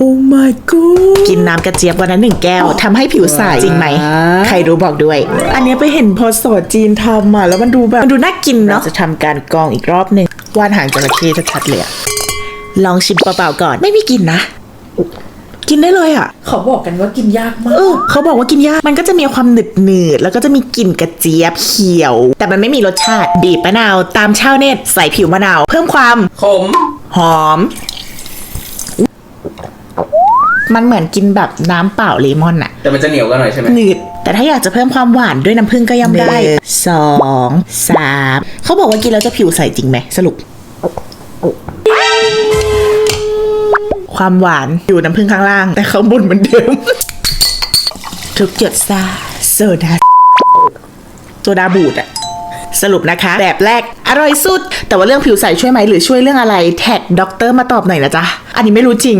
โอ้ my god กินน้ำกระเจี๊ยบวันละหนึ่งแก้วทำให้ผิวใสจริงไหมว้าวใครรู้บอกด้วย อันเนี้ยไปเห็นพอสอจีนทำอะแล้วมันดูแบบมันดูน่ากินเนาะจะทำการกรองอีกรอบหนึ่งวานหางจระเข้ชัดๆเลยอะลองชิมเปล่าๆก่อนไม่มีกลิ่นนะ กินได้เลยอะ เขาบอกกันว่ากินยากมาเอกอเขาบอกว่ากินยาก มันก็จะมีความหนึบหนืดๆแล้วก็จะมีกลิ่นกระเจี๊ยบเขียว แต่มันไม่มีรสชาติบีบมะนาว ตามชาวเน็ตใส่ผิวมะนาว เพิ่มความขมหอม มันเหมือนกินแบบน้ำเปล่าเลมอนอะแต่มันจะเหนียวกันหน่อยใช่ไหมหนืดแต่ถ้าอยากจะเพิ่มความหวานด้วยน้ำผึ้งก็ย่ำได้สองสามเขาบอกว่ากินแล้วจะผิวใสจริงไหมสรุป ความหวานอยู่น้ำผึ้งข้างล่าง แต่ข้างบนเหมือนเดิม ทุกหยดซาโซดาโซดาบูดอะสรุปนะคะ แบบแรกอร่อยสุด แต่ว่าเรื่องผิวใสช่วยไหมหรือช่วยเรื่องอะไร แท็กด็อกเตอร์มาตอบหน่อยนะจ๊ะ อันนี้ไม่รู้จริง